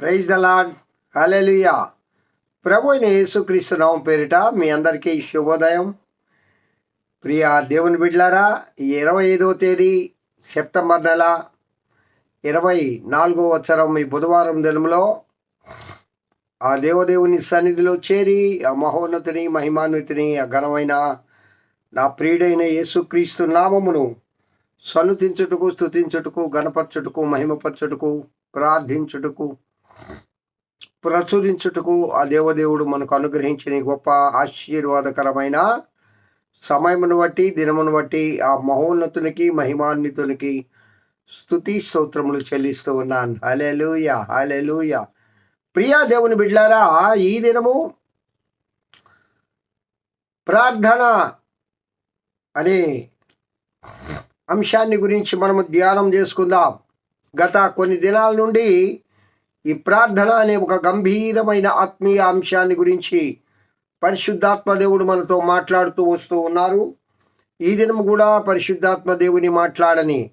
Praise the lord hallelujah. ప్రభు అయిన యేసుక్రీస్తు నామం పేరిట మీ అందరికీ శుభోదయం. ప్రియ దేవుని బిడ్లారా ఈ ఇరవై ఐదవ తేదీ సెప్టెంబర్ నెల ఇరవై నాలుగో వచ్చరం ఈ బుధవారం దినంలో ఆ దేవదేవుని సన్నిధిలో చేరి ఆ మహోన్నతిని మహిమాన్వితిని ఆ ఘనమైన నా ప్రియుడైన యేసుక్రీస్తు నామమును సన్నుతించుటకు స్తుతించుటకు గణపరచుటకు మహిమపరచుటకు ప్రార్థించుటకు ప్రచురించుటకు ఆ దేవదేవుడు మనకు అనుగ్రహించిన గొప్ప ఆశీర్వాదకరమైన సమయమును బట్టి దినమును బట్టి ఆ మహోన్నతునికి మహిమాన్వితునికి స్తుతి స్తోత్రములు చెల్లిస్తూ ఉన్నాను. హలెలుయ హలెలుయ ప్రియా దేవుని బిడ్లారా ఈ దినము ప్రార్థన అనే అంశాన్ని గురించి మనము ధ్యానం చేసుకుందాం. గత కొన్ని దినాల నుండి ఈ ప్రార్థన అనే ఒక గంభీరమైన ఆత్మీయ అంశాన్ని గురించి పరిశుద్ధాత్మ దేవుడు మనతో మాట్లాడుతూ వస్తూ ఉన్నారు. ఈ దినం కూడా పరిశుద్ధాత్మ దేవుని మాట్లాడని.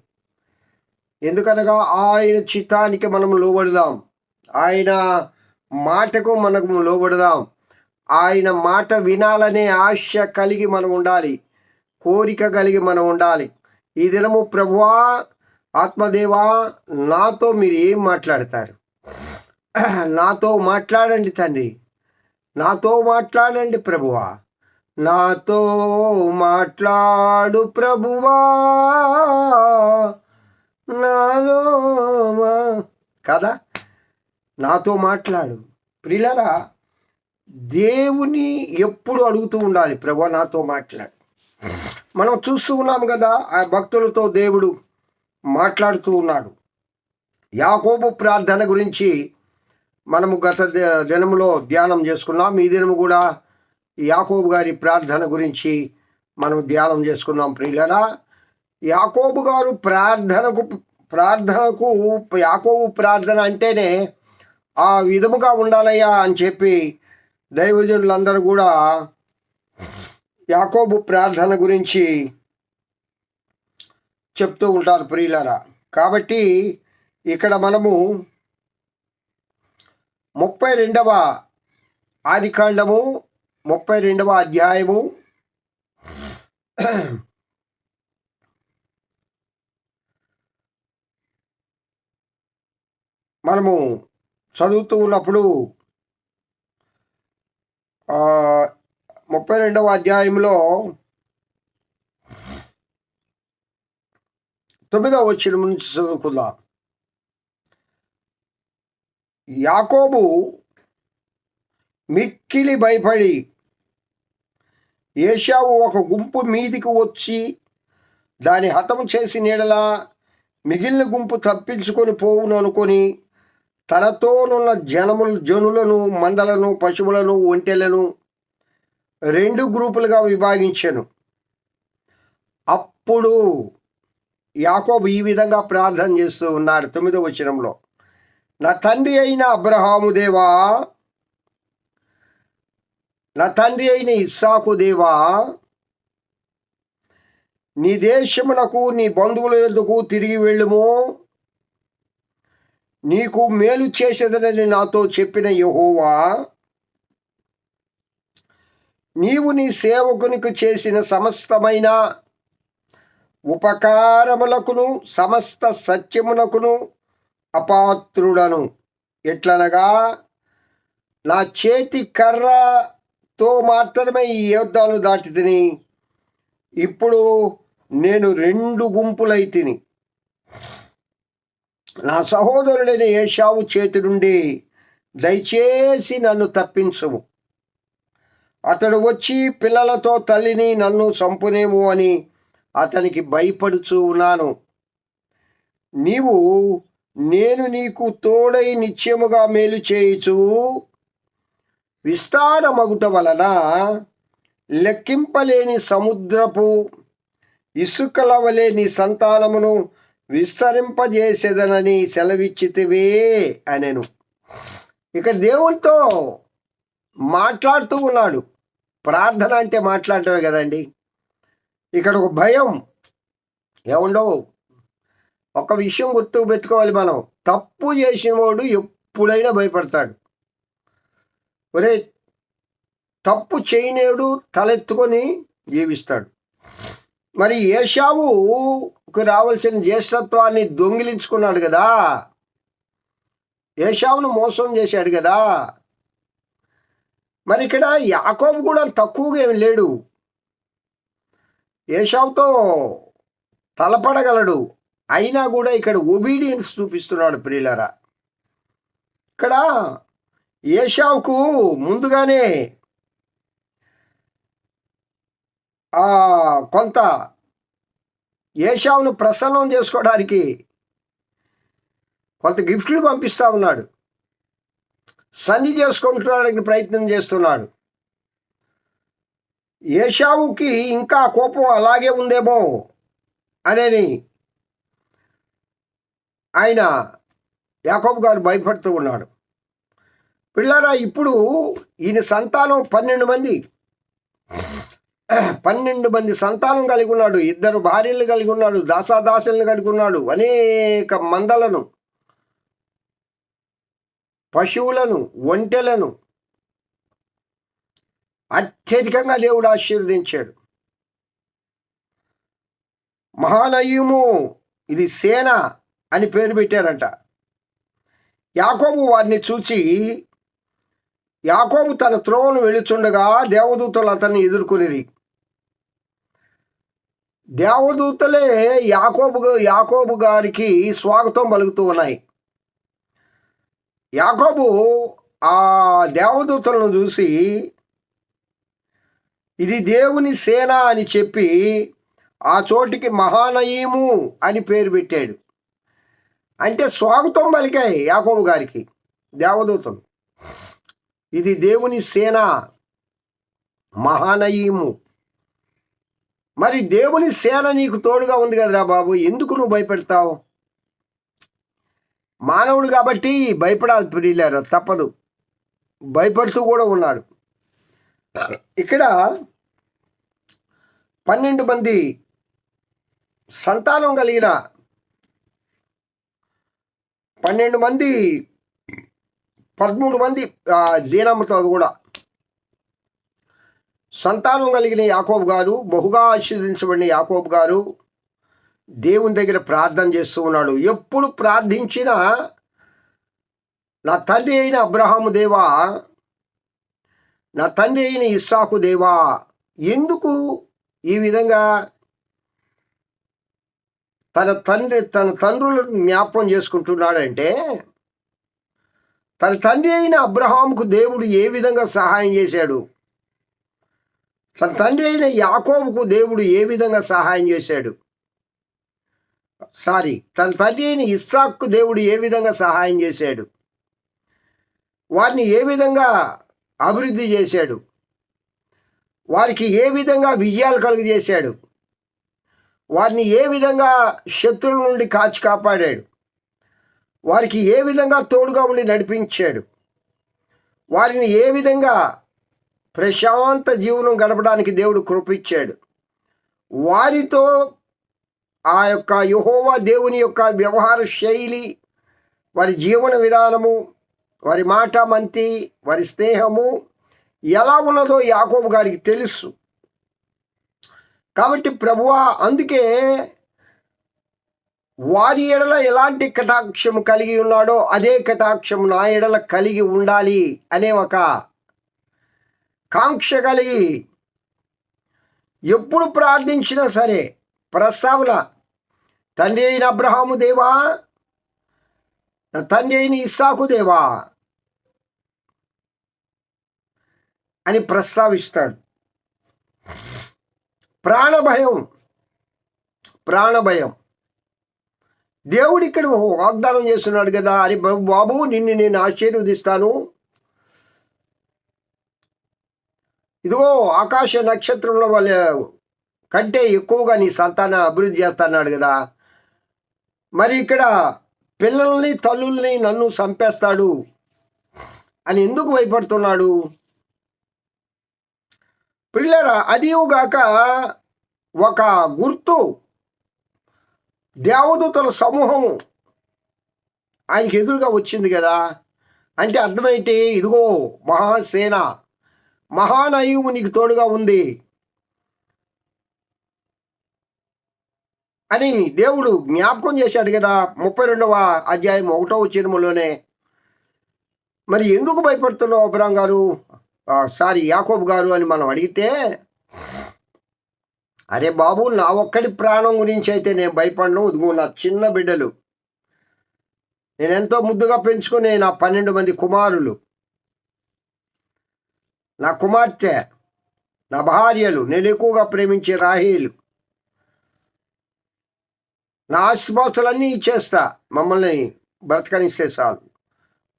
ఎందుకనగా ఆయన చిత్తానికి మనం లోబడదాం. ఆయన మాటకు మనకు లోబడదాం. ఆయన మాట వినాలనే ఆశ కలిగి మనం ఉండాలి. కోరిక కలిగి మనం ఉండాలి. ఈ దినము ప్రభువా ఆత్మదేవా నాతో మీరు ఏం మాట్లాడతారు? నాతో మాట్లాడండి తండ్రి. నాతో మాట్లాడండి ప్రభువా. నాతో మాట్లాడు ప్రభువా. నాలో కదా? నాతో మాట్లాడు. ప్రిలరా దేవుని ఎప్పుడు అడుగుతూ ఉండాలి ప్రభు నాతో మాట్లాడు. మనం చూస్తూ ఉన్నాం కదా ఆ భక్తులతో దేవుడు మాట్లాడుతూ ఉన్నాడు. యాకోబు ప్రార్థన గురించి మనము గత దినములో ధ్యానం చేసుకున్నాం. ఈ దినము కూడా యాకోబు గారి ప్రార్థన గురించి మనం ధ్యానం చేసుకున్నాం ప్రియులరా. యాకోబు గారు ప్రార్థనకు ప్రార్థనకు యాకోబు ప్రార్థన అంటేనే ఆ విధముగా ఉండాలయ్యా అని చెప్పి దైవజనులందరూ కూడా యాకోబు ప్రార్థన గురించి చెప్తూ ఉంటారు ప్రియులరా. కాబట్టి ఇక్కడ మనము ముప్పై రెండవ ఆదికాండము ముప్పై రెండవ అధ్యాయము. మనము చదువుతూ ఉన్నప్పుడు ముప్పై రెండవ అధ్యాయంలో తొమ్మిదవ వచ్చిన నుంచి చదువుకుందాం. యాకోబు మిక్కిలి భయపడి ఏషావు ఒక గుంపు మీదికి వచ్చి దాని హతము చేసి నీడలా మిగిలిన గుంపు తప్పించుకొని పోవును అనుకొని తనతోనున్న జనములు జనులను మందలను పశువులను ఒంటెలను రెండు గ్రూపులుగా విభాగించాను. అప్పుడు యాకోబు ఈ విధంగా ప్రార్థన చేస్తూ ఉన్నాడు తొమ్మిదో వచనంలో. నా తండ్రి అయిన అబ్రహాము దేవా నా తండ్రి అయిన ఇస్సాకు దేవా నీ దేశమునకు నీ బంధువుల ఎందుకు తిరిగి వెళ్ళుము. నీకు మేలు చేసేదనని నాతో చెప్పిన యహోవా నీవు నీ సేవకునికి చేసిన సమస్తమైన ఉపకారములకును సమస్త సత్యమునకును అపాత్రుడను. ఎట్లనగా నా చేతి కర్రతో మాత్రమే ఈ యుద్ధాలు దాటి తిని ఇప్పుడు నేను రెండు గుంపులై తిని నా సహోదరుడైన ఏషావు చేతి నుండి దయచేసి నన్ను తప్పించము. అతడు వచ్చి పిల్లలతో తల్లిని నన్ను చంపునేమో అని అతనికి భయపడుచూ ఉన్నాను. నీవు నేను నీకు తోడై నిత్యముగా మేలు చేయుచు విస్తారమగుట వలన లెక్కింపలేని సముద్రపు ఇసుకల వలె నీ సంతానమును విస్తరింపజేసేదనని సెలవిచ్చితివే అనెను. ఇక దేవుడితో మాట్లాడుతూ ఉన్నాడు. ప్రార్థన అంటే మాట్లాడటమే కదండి. ఇక్కడ ఒక భయం. ఏముండవు? ఒక విషయం గుర్తు పెట్టుకోవాలి మనం. తప్పు చేసిన వాడు ఎప్పుడైనా భయపడతాడు. ఒరే తప్పు చేయనేడు తలెత్తుకొని జీవిస్తాడు. మరి ఏషావుకు రావాల్సిన జ్యేష్ఠత్వాన్ని దొంగిలించుకున్నాడు కదా. ఏషావును మోసం చేశాడు కదా. మరి ఇక్కడ యాకోబు కూడా తక్కువగా ఏమి లేడు. ఏషావుతో తలపడగలడు. అయినా కూడా ఇక్కడ ఒబీడియన్స్ చూపిస్తున్నాడు ప్రియులరా. ఇక్కడ ఏషావుకు ముందుగానే కొంత ఏషావును ప్రసన్నం చేసుకోవడానికి కొంత గిఫ్ట్లు పంపిస్తా ఉన్నాడు. సంధి చేసుకుంటున్నాడానికి ప్రయత్నం చేస్తున్నాడు. ఏషావుకి ఇంకా కోపం అలాగే ఉందేమో అనేది ఆయన యాకోబు గారు భయపడుతూ ఉన్నాడు. పిల్లారా ఇప్పుడు ఈయన సంతానం పన్నెండు మంది. పన్నెండు మంది సంతానం కలిగి ఉన్నాడు. ఇద్దరు భార్యలు కలిగి ఉన్నాడు. దాసాదాసులను కలిగి ఉన్నాడు. అనేక మందలను పశువులను ఒంటెలను అత్యధికంగా దేవుడు ఆశీర్వదించాడు. మహానయుము ఇది సేన అని పేరు పెట్టారంట. యాకోబు వారిని చూచి యాకోబు తన త్రోవను వెళుచుండగా దేవదూతలు అతన్ని ఎదుర్కొనిరి. దేవదూతలే యాకోబు యాకోబు గారికి స్వాగతం పలుకుతూ ఉన్నాయి. యాకోబు ఆ దేవదూతలను చూసి ఇది దేవుని సేన అని చెప్పి ఆ చోటికి మహానయీము అని పేరు పెట్టాడు. అంటే స్వాగతం పలికాయి యాకోబు గారికి దేవదూతలు. ఇది దేవుని సేన మహానయీము. మరి దేవుని సేన నీకు తోడుగా ఉంది కదరా బాబు ఎందుకు నువ్వు భయపెడతావు? మానవుడు కాబట్టి భయపడాలి ప్రియులారా తప్పదు. భయపడుతూ కూడా ఉన్నాడు. ఇక్కడ పన్నెండు మంది సంతానం కలిగిన పన్నెండు మంది పదమూడు మంది ఆ, దీనమ్మతో కూడా. సంతానం కలిగిన యాకోబు గారు బహుగా ఆశీర్వదించబడిన యాకోబు గారు దేవుని దగ్గర ప్రార్థన చేస్తూ ఉన్నాడు. ఎప్పుడు ప్రార్థించినా నా తండ్రి అయిన అబ్రహాము దేవా నా తండ్రి అయిన ఇస్సాకు దేవా ఎందుకు ఈ విధంగా తన తండ్రి తన తండ్రులను జ్ఞాపకం చేసుకుంటున్నాడంటే తన తండ్రి అయిన అబ్రహాంకు దేవుడు ఏ విధంగా సహాయం చేశాడు? తన తండ్రి అయిన యాకోబుకు దేవుడు ఏ విధంగా సహాయం చేశాడు? సారీ తన తండ్రి అయిన ఇస్సాక్కు దేవుడు ఏ విధంగా సహాయం చేశాడు? వారిని ఏ విధంగా అభివృద్ధి చేశాడు? వారికి ఏ విధంగా విజయాలు కలుగజేశాడు? వారిని ఏ విధంగా శత్రువుల నుండి కాచి కాపాడాడు? వారికి ఏ విధంగా తోడుగా ఉండి నడిపించాడు? వారిని ఏ విధంగా ప్రశాంత జీవనం గడపడానికి దేవుడు కృపించాడు? వారితో ఆ యొక్క యహోవా దేవుని యొక్క వ్యవహార శైలి వారి జీవన విధానము వారి మాట మంతి వారి స్నేహము ఎలా ఉన్నదో యాకోబు గారికి తెలుసు. కాబట్టి ప్రభువా అందుకే వారి ఎడల ఎలాంటి కటాక్షం కలిగి ఉన్నాడో అదే కటాక్షం నా ఎడల కలిగి ఉండాలి అనే ఒక కాంక్ష కలిగి ఎప్పుడు ప్రార్థించినా సరే ప్రస్తావన తండ్రి అయిన అబ్రహాము దేవా నా తండ్రి అయిన ఇస్సాకు దేవా అని ప్రస్తావిస్తాడు. ప్రాణభయం. ప్రాణభయం. దేవుడు ఇక్కడ వాగ్దానం చేస్తున్నాడు కదా అని బాబు- బాబు నిన్ను నేను ఆశీర్వదిస్తాను. ఇదిగో ఆకాశ నక్షత్రంలో వాళ్ళ కంటే ఎక్కువగా నీ సంతాన అభివృద్ధి చేస్తున్నాడు కదా. మరి ఇక్కడ పిల్లల్ని తల్లుల్ని నన్ను చంపేస్తాడు అని ఎందుకు భయపడుతున్నాడు? పిల్లరా అదివుగాక ఒక గుర్తు. దేవదూతల సమూహము ఆయనకి ఎదురుగా వచ్చింది కదా. అంటే అర్థమైతే ఇదిగో మహాసేన మహానయువు నీకు తోడుగా ఉంది అని దేవుడు జ్ఞాపకం చేశాడు కదా ముప్పై రెండవ అధ్యాయం ఒకటో చిరుములోనే మరి ఎందుకు భయపడుతున్నావు అబ్రాం గారు? సారీ యాకోబ్ గారు అని మనం అడిగితే అరే బాబు నా ఒక్కడి ప్రాణం గురించి అయితే నేను భయపడను. ఇదిగో నా చిన్న బిడ్డలు. నేను ఎంతో ముద్దుగా పెంచుకునే నా పన్నెండు మంది కుమారులు. నా కుమార్తె నా భార్యలు నేను ఎక్కువగా ప్రేమించే రాహీలు. నా ఆస్తిపాస్తులన్నీ ఇచ్చేస్తా. మమ్మల్ని బ్రతకనిస్తే చాలు.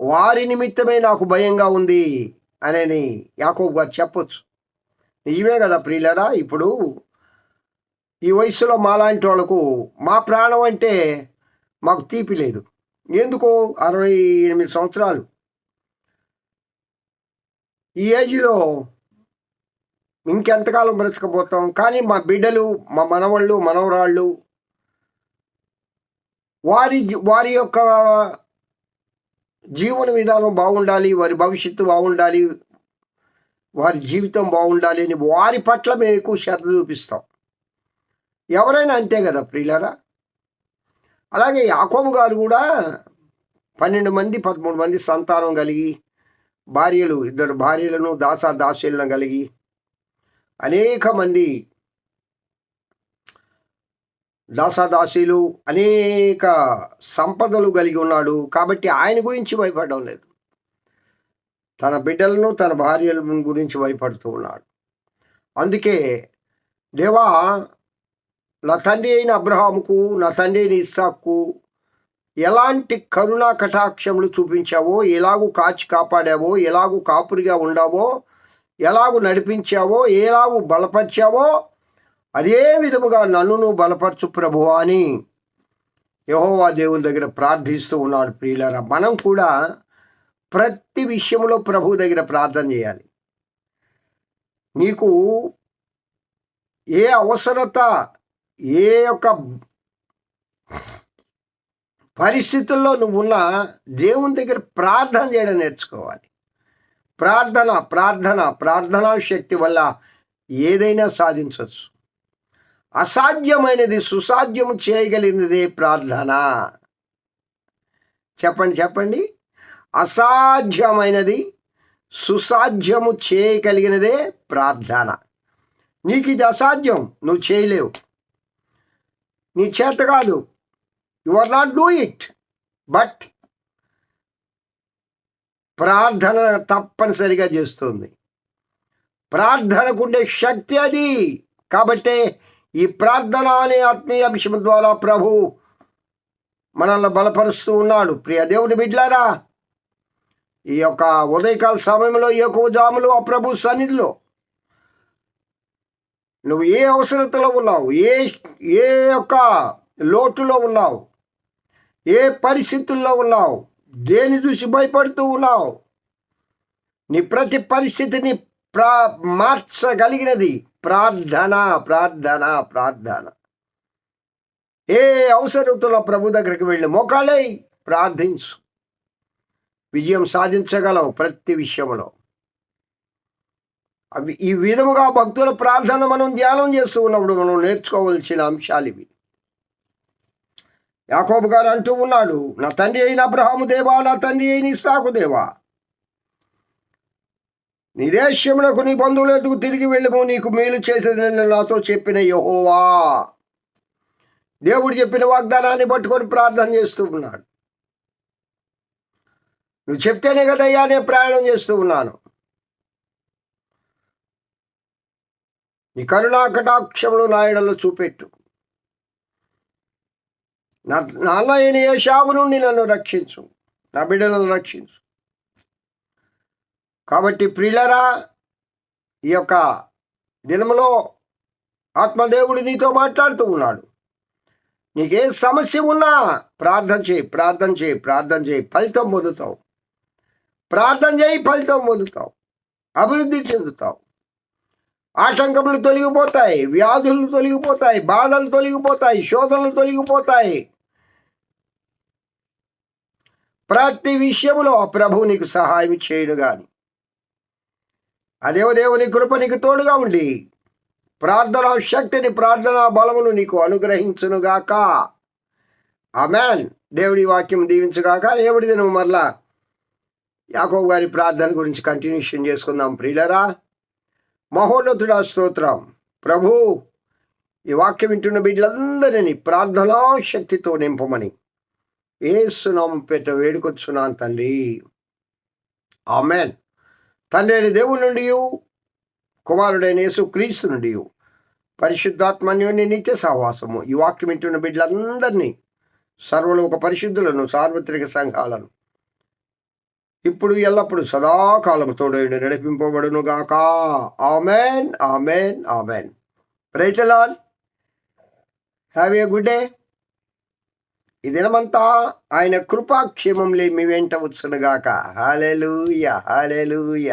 వారి నిమిత్తమే నాకు భయంగా ఉంది. అని యాకోబు గారు చెప్పొచ్చు. నిజమే కదా ప్రియులరా ఇప్పుడు ఈ వయసులో మాలాంటి వాళ్ళకు మా ప్రాణం అంటే మాకు తీపి లేదు. ఎందుకు అరవై ఎనిమిది సంవత్సరాలు. ఈ ఏజ్లో ఇంకెంతకాలం బ్రతకబోతాం? కానీ మా బిడ్డలు మా మనవళ్ళు మనవరాళ్ళు వారి వారి యొక్క జీవన విధానం బాగుండాలి వారి భవిష్యత్తు బాగుండాలి వారి జీవితం బాగుండాలి అని వారి పట్ల మేము ఎక్కువ శ్రద్ధ చూపిస్తాం. ఎవరైనా అంతే కదా ప్రియులరా? అలాగే యాకోబు గారు కూడా పన్నెండు మంది పదమూడు మంది సంతానం కలిగి భార్యలు ఇద్దరు భార్యలను దాసా దాసులను కలిగి అనేక మంది దాసాదాసీలు అనేక సంపదలు కలిగి ఉన్నాడు కాబట్టి ఆయన గురించి భయపడడం లేదు. తన బిడ్డలను తన భార్యల గురించి భయపడుతూ ఉన్నాడు. అందుకే దేవా నా తండ్రి అయిన అబ్రహాముకు నా తండ్రి అయిన ఇస్సాకు ఎలాంటి కరుణా కటాక్షములు చూపించావో ఎలాగూ కాచి కాపాడావో ఎలాగూ కాపురిగా ఉండావో ఎలాగూ నడిపించావో ఎలాగూ బలపరిచావో అదే విధముగా నన్నును బలపరచు ప్రభువా అని యహోవా దేవుని దగ్గర ప్రార్థిస్తూ ఉన్నాడు ప్రియులరా. మనం కూడా ప్రతి విషయంలో ప్రభు దగ్గర ప్రార్థన చేయాలి. నీకు ఏ అవసరత ఏ యొక్క పరిస్థితుల్లో నువ్వున్నా దేవుని దగ్గర ప్రార్థన చేయడం నేర్చుకోవాలి. ప్రార్థన ప్రార్థన ప్రార్థనా శక్తి వల్ల ఏదైనా సాధించవచ్చు. అసాధ్యమైనది సుసాధ్యము చేయగలిగినదే ప్రార్థన. చెప్పండి చెప్పండి. అసాధ్యమైనది సుసాధ్యము చేయగలిగినదే ప్రార్థన. నీకు ఇది అసాధ్యం నువ్వు చేయలేవు. నీ చేత కాదు. You are not do it but ప్రార్థన తప్పనిసరిగా చేస్తుంది. ప్రార్థనకుండే శక్తి అది కాబట్టే ఈ ప్రార్థన అనే ఆత్మీయ విషయం ద్వారా ప్రభు మనల్ని బలపరుస్తూ ఉన్నాడు. ప్రియ దేవుని బిడ్లారా ఈ యొక్క ఉదయకాల సమయంలో ఎక్కువ జాములు ఆ ప్రభు సన్నిధిలో నువ్వు ఏ అవసరతలో ఉన్నావు ఏ ఏ యొక్క లోటులో ఉన్నావు ఏ పరిస్థితుల్లో ఉన్నావు దేని చూసి భయపడుతూ ఉన్నావు నీ ప్రతి పరిస్థితిని ప్రా మార్చగలిగినది ప్రార్థన ప్రార్థన ప్రార్థన. ఏ అవసరతుల ప్రభు దగ్గరికి వెళ్ళి మోకాళ్ళై ప్రార్థించు. విజయం సాధించగలవు ప్రతి విషయంలో. అవి ఈ విధముగా భక్తుల ప్రార్థన మనం ధ్యానం చేస్తూ ఉన్నప్పుడు మనం నేర్చుకోవలసిన అంశాలు ఇవి. యాకోబు గారు అంటూ ఉన్నాడు నా తండ్రి అయిన అబ్రహాము దేవా నా తండ్రి అయిన ఇస్సాకు దేవా నీ దేశమునకు నీ బంధువులకు తిరిగి వెళ్ళము నీకు మేలు చేసేదని నాతో చెప్పిన యహోవా. దేవుడు చెప్పిన వాగ్దానాన్ని పట్టుకొని ప్రార్థన చేస్తూ ఉన్నాడు. నువ్వు చెప్తేనే కదయ్యా నేను ప్రయాణం చేస్తూ ఉన్నాను. నీ కరుణా కటాక్షములు నాయడలో చూపెట్టు. నా నాన్న అయిన ఏషావు నుండి నన్ను రక్షించు? నా బిడ్డలను రక్షించు. కాబట్టి ప్రియులరా ఈ యొక్క దినములో ఆత్మదేవుడు నీతో మాట్లాడుతూ ఉన్నాడు. నీకే సమస్య ఉన్నా ప్రార్థన చేయి ప్రార్థన చేయి ప్రార్థన చేయి ఫలితం పొందుతావు. ప్రార్థన చేయి ఫలితం పొందుతావు. అభివృద్ధి చెందుతావు. ఆటంకములు తొలగిపోతాయి వ్యాధులు తొలగిపోతాయి బాధలు తొలగిపోతాయి శోధనలు తొలగిపోతాయి. ప్రతి విషయంలో ప్రభువు నీకు సహాయం చేయడు కానీ ఆ దేవుని కృప నీకు తోడుగా ఉండి ప్రార్థనా శక్తిని ప్రార్థనా బలమును నీకు అనుగ్రహించునుగాక అమెన్ దేవుడి వాక్యం దీవించుగాక దేవుడిది నువ్వు మరలా యాకోబు గారి ప్రార్థన గురించి కంటిన్యూషన్ చేసుకుందాం ప్రియులరా. మహోన్నతుడా స్తోత్రం. ప్రభు ఈ వాక్యం వింటున్న బిడ్డలందరినీ ప్రార్థనా శక్తితో నింపమని ఏసునామం పెట్ట వేడుకొచ్చున్నాను తల్లి. ఆమెన్. తండ్రి అయిన దేవుని నుండి కుమారుడైన యేసు క్రీస్తు నుండి పరిశుద్ధాత్మన్యోని నిత్య సహవాసము. ఈ వాక్యం వింటున్న బిడ్డలందరినీ సర్వలోక పరిశుద్ధులను సార్వత్రిక సంఘాలను ఇప్పుడు ఎల్లప్పుడు సదాకాలం తోడైన నడిపింపబడును గాక amen amen. Amen praise the Lord have a good day. ఈ దినమంతా ఆయన కృపాక్షేమంలే మీ వెంట వచ్చునుగాక. Hallelujah hallelujah